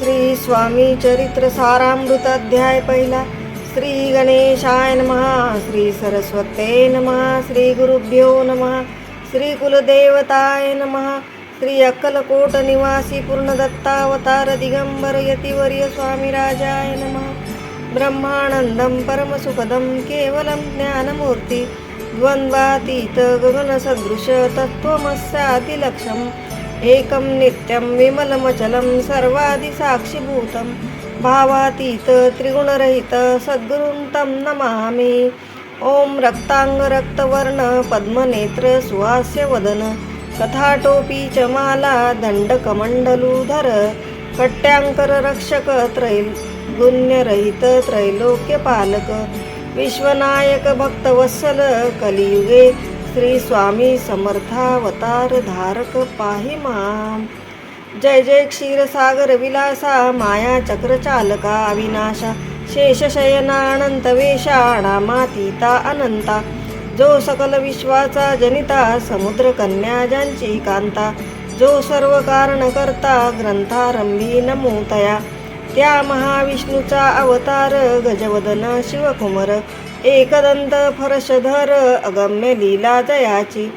श्री स्वामी चरित्र सारामृत अध्याय पहिला. श्री गणेशाय नमः. श्री सरस्वते नमः. श्री गुरुभ्यो नमः. श्री कुलदेवताय नमः. श्री अक्कलकोट निवासी पूर्णदत्तावतार दिगंबर यतिवर्य स्वामी राजाय नमः. ब्रह्मानन्दं परमसुखदं केवलं ज्ञानमूर्ति. द्वन्द्वातीत गगनसदृश एकं नित्यं विमलमचलं सर्वादिसाक्षिभूतं भावातीत त्रिगुणरहित सद्गुरुं तं नमामि। ॐ रक्ताङ्गरक्तवर्ण पद्मनेत्र सुहास्यवदन कथाटोपी च माला दण्डकमण्डलूधर। कट्याङ्कर रक्षक त्रैगुण्यरहित त्रैलोक्यपालक। विश्वनायकभक्तवत्सल कलियुगे। श्री स्वामी समर्थावतार धारक पाहि माम. जय जय क्षीरसागर विलासा माया चक्रचालका अविनाशा शेषशयनानंत वेशा नामातीता अनंता. जो सकल विश्वाचा जनिता समुद्र कन्या ज्यांची कांता. जो सर्व कारणकर्ता ग्रंथारंभी नमोतया. त्या महाविष्णूचा अवतार गजवदन शिवकुमर एकदंत फरशधर अगम्य लीला जयाची.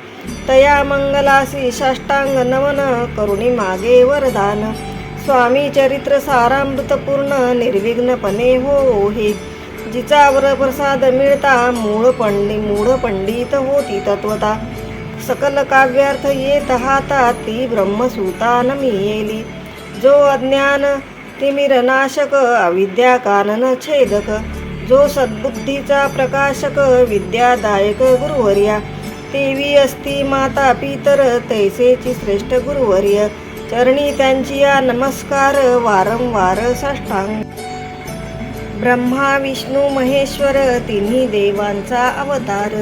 तया मंगलासी साष्टांग नवन करुणी मागे वरदान. स्वामी चरित्र सारामृतपूर्ण निर्विघ्नपणे हो हे जिचा वरप्रसाद मिळता मूळ पंडी मूळ पंडित होती तत्वता. सकल काव्यार्थ येत हाता ती ब्रह्मसूता नमियेली जो अज्ञान तिमिरनाशक अविद्या कानन छेदक जो सद्बुद्धीचा प्रकाशक विद्यादायक गुरुवर्या. देवी असती माता पितर तैसेची श्रेष्ठ गुरुवर्य. चरणी त्यांची या नमस्कार वारंवार साष्टांग. ब्रह्मा विष्णू महेश्वर तिन्ही देवांचा अवतार.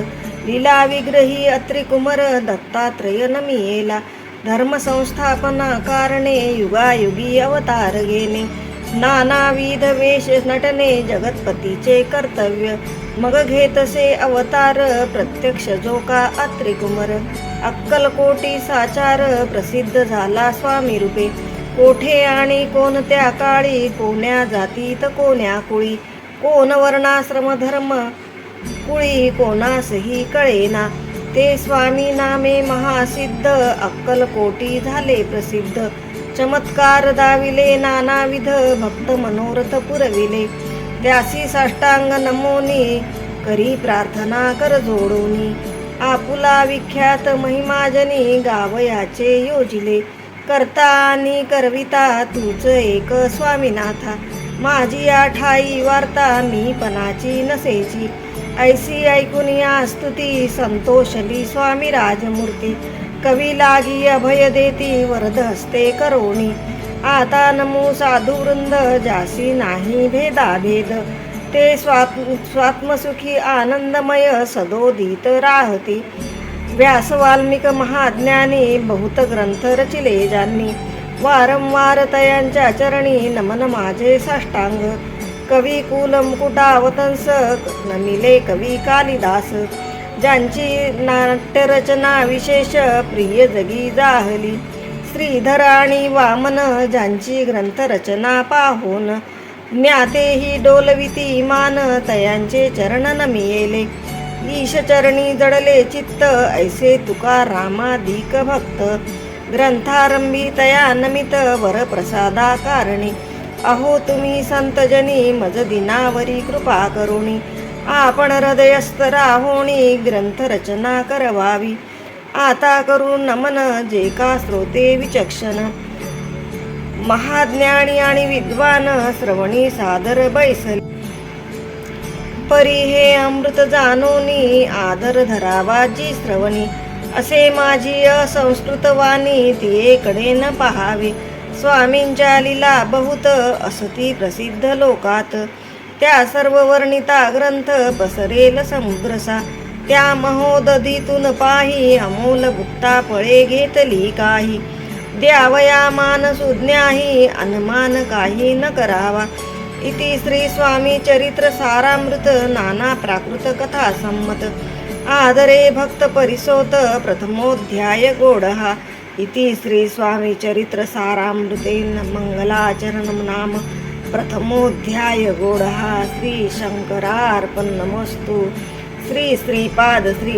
लीला विग्रही अत्रिकुमर दत्तात्रय नमियेला. धर्मसंस्थापना कारणे युगायुगी अवतार घेणे नानाविध वेश नटने जगतपतीचे कर्तव्य. मग घेतसे अवतार प्रत्यक्ष जोका अत्रिकुमर. अक्कलकोटी साचार प्रसिद्ध झाला स्वामी रूपे. कोठे आणि कोणत्या काळी कोण्या जातीत कोण्या कुळी. कोण वर्णाश्रम धर्म कुळी कोणासही कळेना. ते स्वामी नामे महासिद्ध अक्कलकोटी झाले प्रसिद्ध. चमत्कार दाविले नानाविध भक्त मनोरथ पुरविले. त्यासी साष्टांग नमोनी करी प्रार्थना कर जोडोनी. आपुला विख्यात महिमाजनी गावयाचे योजिले. करता आणि करविता तूच एक स्वामीनाथा. माझी आठाई वार्ता मी पणाची नसेची. ऐसी ऐकून या स्तुती संतोषली स्वामी राजमूर्ती. कवी लागी अभय देती वरद हस्ते करोणी आता नमो साधुवृंद जासी नाही भेदाभेद. ते स्वात् स्वात्मसुखी आनंदमय सदोदित राहती. व्यास वाल्मिक महाज्ञानी बहुत ग्रंथ रचिले ज्यांनी. वारंवार तयांच्या चरणी नमन माझे साष्टांग. कवी कुलम कुटावतंस नमिले कवी कालिदास ज्यांची नाट्यरचना विशेष प्रिय जगी जाहली. श्रीधर आणि वामन ज्यांची ग्रंथरचना पाहून ज्ञातेही डोलविती मान तयांचे चरण नमियेले. ईशचरणी जडले चित्त ऐसे तुका रामाधिक भक्त. ग्रंथारंभी तया नमित वरप्रसादा कारणी. अहो तुम्ही संतजनी मज दिनावरी कृपा करुणी. आपण हृदयस्थ राहोणी ग्रंथरचना करवावी. आता करू नमन जे का श्रोते विचक्षण. महाज्ञानी आणि विद्वान श्रवणी सादर बैसल. परी हे अमृत जानोनी आदर धरावा जी श्रवणी. असे माझी असंस्कृत वाणी तियेकडे न पहावे. स्वामींच्या लीला बहुत असती प्रसिद्ध लोकात. त्या सर्व वर्णिता ग्रंथ पसरेल समुद्रसा त्या महोदधीतून पाही अमोल गुप्ता पळे घेतली काही. द्यावया मान सुज्ञाही अनमान काही न करावा. इति श्री स्वामी चरित्र सारामृत नाना प्राकृत कथा संमत. आदरे भक्त परिसोत प्रथमोध्याय गोडहा. इति श्री स्वामी चरित्र सारामृतेन नाम प्रथमोऽध्याय गोडः श्री श्रीश्रीपादश्रीवल्लभार्पन्नमस्तु श्री श्रीपाद श्री